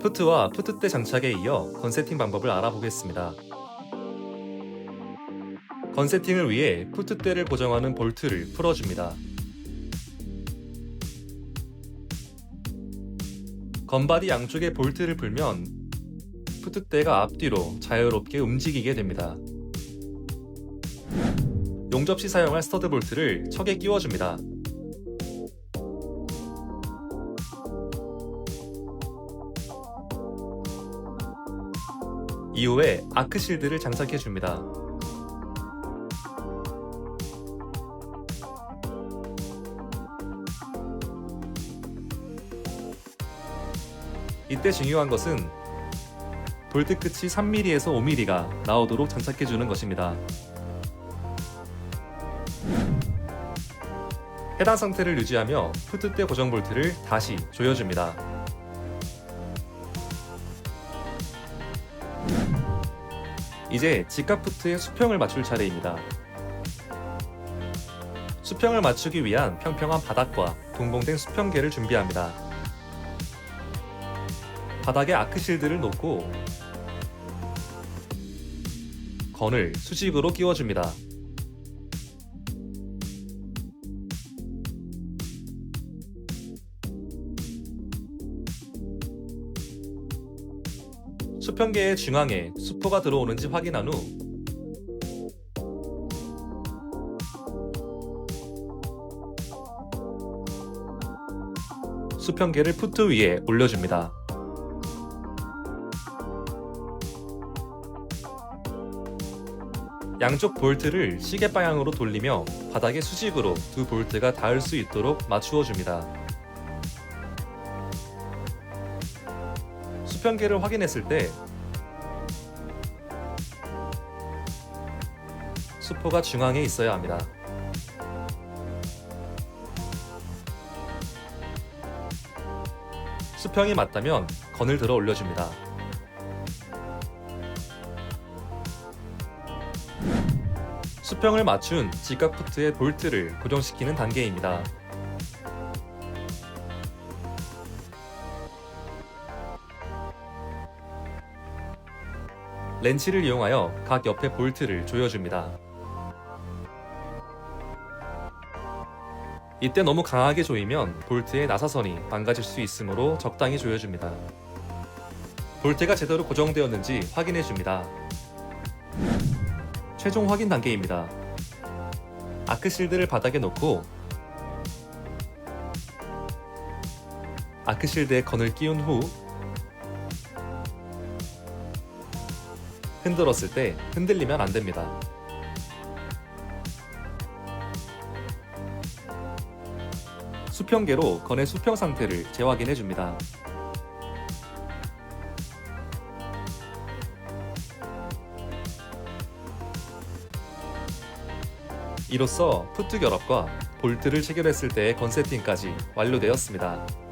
푸트와 푸트대 장착에 이어 건세팅 방법을 알아보겠습니다. 건세팅을 위해 푸트대를 고정하는 볼트를 풀어줍니다. 건바디 양쪽에 볼트를 풀면 푸트대가 앞뒤로 자유롭게 움직이게 됩니다. 용접 시 사용할 스터드 볼트를 척에 끼워줍니다. 이후에 아크 실드를 장착해 줍니다. 이때 중요한 것은 볼트 끝이 3mm에서 5mm가 나오도록 장착해 주는 것입니다. 해당 상태를 유지하며 푸트 대 고정 볼트를 다시 조여줍니다. 이제 직각 푸트의 수평을 맞출 차례입니다. 수평을 맞추기 위한 평평한 바닥과 동봉된 수평계를 준비합니다. 바닥에 아크실드를 놓고 건을 수직으로 끼워줍니다. 수평계의 중앙에 수포가 들어오는지 확인한 후 수평계를 푸트 위에 올려줍니다. 양쪽 볼트를 시계 방향으로 돌리며 바닥에 수직으로 두 볼트가 닿을 수 있도록 맞추어 줍니다. 수평계를 확인했을 때 수포가 중앙에 있어야 합니다. 수평이 맞다면 건을 들어 올려줍니다. 수평을 맞춘 직각 푸트의 볼트를 고정시키는 단계입니다. 렌치를 이용하여 각 옆에 볼트를 조여줍니다. 이때 너무 강하게 조이면 볼트의 나사선이 망가질 수 있으므로 적당히 조여줍니다. 볼트가 제대로 고정되었는지 확인해줍니다. 최종 확인 단계입니다. 아크실드를 바닥에 놓고 아크실드에 건을 끼운 후 흔들었을 때 흔들리면 안 됩니다. 수평계로 건의 수평 상태를 재확인해 줍니다. 이로써 푸트 결합과 볼트를 체결했을 때의 건 세팅까지 완료되었습니다.